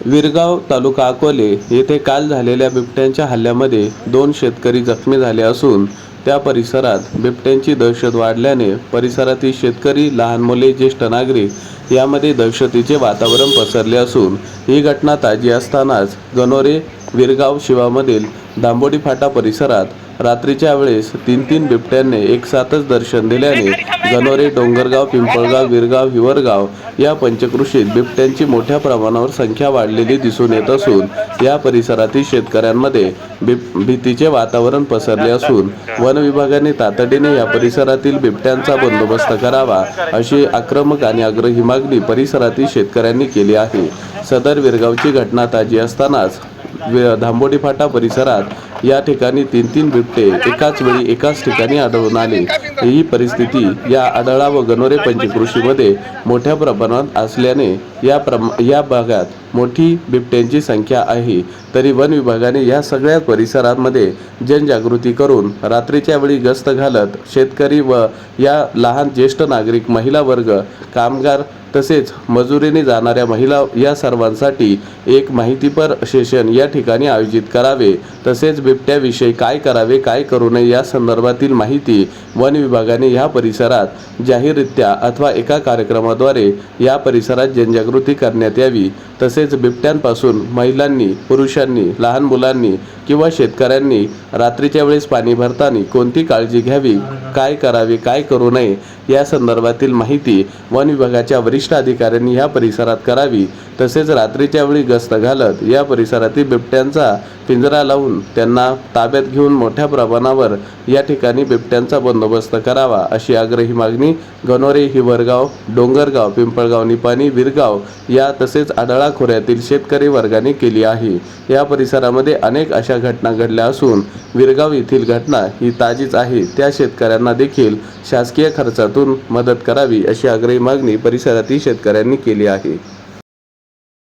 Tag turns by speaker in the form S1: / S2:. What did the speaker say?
S1: विरगाव तालुका अकोले येथे काल झालेल्या बिबट्यांच्या हल्ल्यामध्ये दोन शेतकरी जखमी झाले असून त्या परिसरात बिबट्यांची दहशत वाढल्याने परिसरातील शेतकरी लहान मुले ज्येष्ठ नागरिक यामध्ये दहशतीचे वातावरण पसरले असून ही घटना ताजी असतानाच गणोरे विरगाव शिवामधील दांबोडी फाटा परिसरात रात्रीच्या वेळेस तीन तीन बिबट्यांनी एक साथच दर्शन दिल्याने गणोरे डोंगरगाव पिंपळगाव विरगाव हिवरगाव या पंचकृषीत बिबट्यांची मोठ्या प्रमाणावर संख्या वाढलेली दिसून येत असून या परिसरातील शेतकऱ्यांमध्ये बिब भीतीचे वातावरण पसरले असून वन विभागाने तातडीने या परिसरातील बिबट्यांचा बंदोबस्त करावा अशी आक्रमक आणि आग्रही मागणी परिसरातील शेतकऱ्यांनी केली आहे. सदर विरगावची घटना ताजी असतानाच वि- धांबोडी फाटा परिसरात या ठिकाणी तीन तीन बिबटे एकाच वेळी एकाच ठिकाणी आढळून आले. ही परिस्थिती या आढळा व गणोरे पंचकृषीमध्ये मोठ्या प्रमाणात असल्याने या प्रम या भागात मोठी बिबट्यांची संख्या आहे. तरी वन विभागाने या सगळ्या परिसरांमध्ये जनजागृती करून रात्रीच्या वेळी गस्त घालत शेतकरी व या लहान ज्येष्ठ नागरिक महिला वर्ग कामगार तसेच मजुरीने जाणाऱ्या महिला या सर्वांसाठी एक माहितीपर सेशन या ठिकाणी आयोजित करावे. तसेच बिबट्याविषयी काय करावे काय करू नये या संदर्भातील माहिती वन विभागाने या परिसरात जाहीररित्या अथवा एका कार्यक्रमाद्वारे या परिसरात जनजागृती करण्यात यावी. तसेच बिबट्यांपासून महिलांनी पुरुषांनी लहान मुलांनी किंवा शेतकऱ्यांनी रात्रीच्या वेळेस पाणी भरताना कोणती काळजी घ्यावी काय करावे काय करू नये या संदर्भातील माहिती वन विभागाच्या वरिष्ठ अधिकाऱ्यांनी या परिसरात करावी. तसेच रात्रीच्या वेळी गस्त घालत या परिसरातील बिबट्यांचा पिंजरा लावून त्यांना ताब्यात घेऊन मोठ्या प्रमाणावर या ठिकाणी बिबट्यांचा बंदोबस्त करावा अशी आग्रही मागणी गणोरे हिवरगाव डोंगरगाव पिंपळगाव निपाणी विरगाव या तसेच आडळा खोऱ्यातील शेतकरी वर्गाने केली आहे. या परिसरामध्ये अनेक अशा घटना घडल्या असून विरगाव येथील घटना ही ताजीच आहे. त्या शेतकऱ्यांना देखील शासकीय खर्चातून मदत करावी अशी आग्रही मागणी परिसरातील शेतकऱ्यांनी केली आहे.